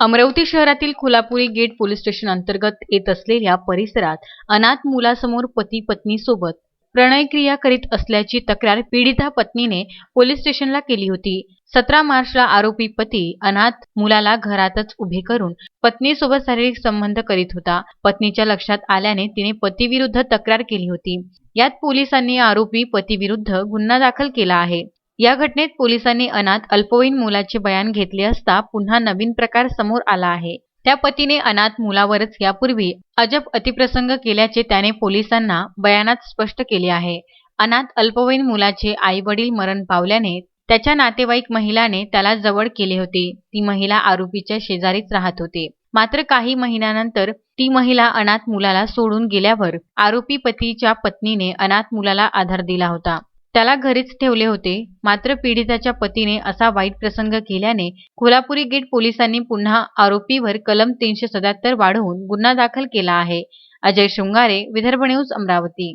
अमरावती शहरातील खुलापुरी gate police station अंतर्गत येत असलेल्या परिसरात अनाथ मुलासमोर पती पत्नी सोबत प्रणयक्रिया करीत असल्याची तक्रार पीडिता पत्नीने पोलीस स्टेशनला केली होती. सतरा मार्चला आरोपी पती अनाथ मुलाला घरातच उभे करून पत्नीसोबत शारीरिक संबंध करीत होता. पत्नीच्या लक्षात आल्याने तिने पतीविरुद्ध तक्रार केली होती. यात पोलिसांनी आरोपी पतीविरुद्ध गुन्हा दाखल केला आहे. या घटनेत पोलिसांनी अनाथ अल्पवयीन मुलाचे बयान घेतले असता पुन्हा नवीन प्रकार समोर आला आहे. त्या पतीने अनाथ मुलावरच यापूर्वी अजब अतिप्रसंग केल्याचे त्याने पोलिसांना बयानात स्पष्ट केले आहे. अनाथ अल्पवयीन मुलाचे आई वडील मरण पावल्याने त्याच्या नातेवाईक महिलाने त्याला जवळ केले होते. ती महिला आरोपीच्या शेजारीच राहत होते. मात्र काही महिन्यानंतर ती महिला अनाथ मुलाला सोडून गेल्यावर आरोपी पतीच्या पत्नीने अनाथ मुलाला आधार दिला होता. त्याला घरीच ठेवले होते. मात्र पीडिताच्या पतीने असा वाईट प्रसंग केल्याने कोल्हापुरी गेट पोलिसांनी पुन्हा आरोपीवर कलम तीनशे सत्याहत्तर वाढवून गुन्हा दाखल केला आहे. अजय शृंगारे विदर्भ न्यूज अमरावती.